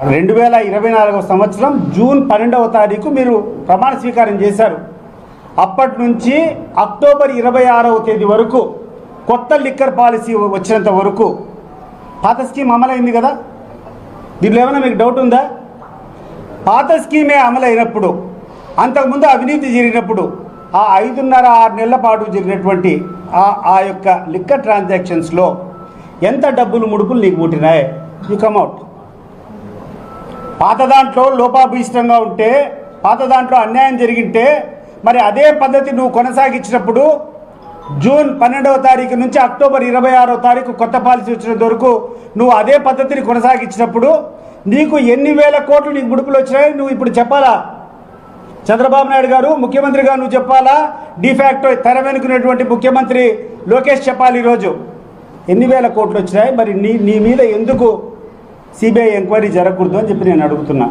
రెండు వేల ఇరవై నాలుగవ సంవత్సరం జూన్ పన్నెండవ తారీఖు మీరు ప్రమాణ స్వీకారం చేశారు. అప్పటి నుంచి అక్టోబర్ ఇరవై ఆరవ తేదీ వరకు కొత్త లిక్కర్ పాలసీ వచ్చినంత వరకు పాత స్కీమ్ అమలైంది కదా? దీనిలో ఏమైనా మీకు డౌట్ ఉందా? పాత స్కీమే అమలైనప్పుడు అంతకుముందు అవినీతి జరిగినప్పుడు ఆ ఐదున్నర ఆరు నెలల పాటు జరిగినటువంటి ఆ యొక్క లిక్కర్ ట్రాన్సాక్షన్స్లో ఎంత డబ్బులు ముడుపులు నీకు ముట్టినాయి? యూ కమ్అట్ పాత దాంట్లో లోపాభీష్టంగా ఉంటే పాత దాంట్లో అన్యాయం జరిగింటే మరి అదే పద్ధతి నువ్వు కొనసాగించినప్పుడు జూన్ పన్నెండవ తారీఖు నుంచి అక్టోబర్ ఇరవై ఆరో తారీఖు కొత్త పాలసీ వచ్చినంత వరకు నువ్వు అదే పద్ధతిని కొనసాగించినప్పుడు నీకు ఎన్ని వేల కోట్లు నీకు ముడుపులు వచ్చినాయి నువ్వు ఇప్పుడు చెప్పాలా? చంద్రబాబు నాయుడు గారు ముఖ్యమంత్రిగా నువ్వు చెప్పాలా? డిఫాక్టో తెర వెనుకున్నటువంటి ముఖ్యమంత్రి లోకేష్ చెప్పాలి ఈరోజు. ఎన్ని వేల కోట్లు వచ్చినాయి? మరి నీ నీ మీద ఎందుకు సిబిఐ ఎంక్వైరీ జరగకూడదు అని చెప్పి నేను అడుగుతున్నా.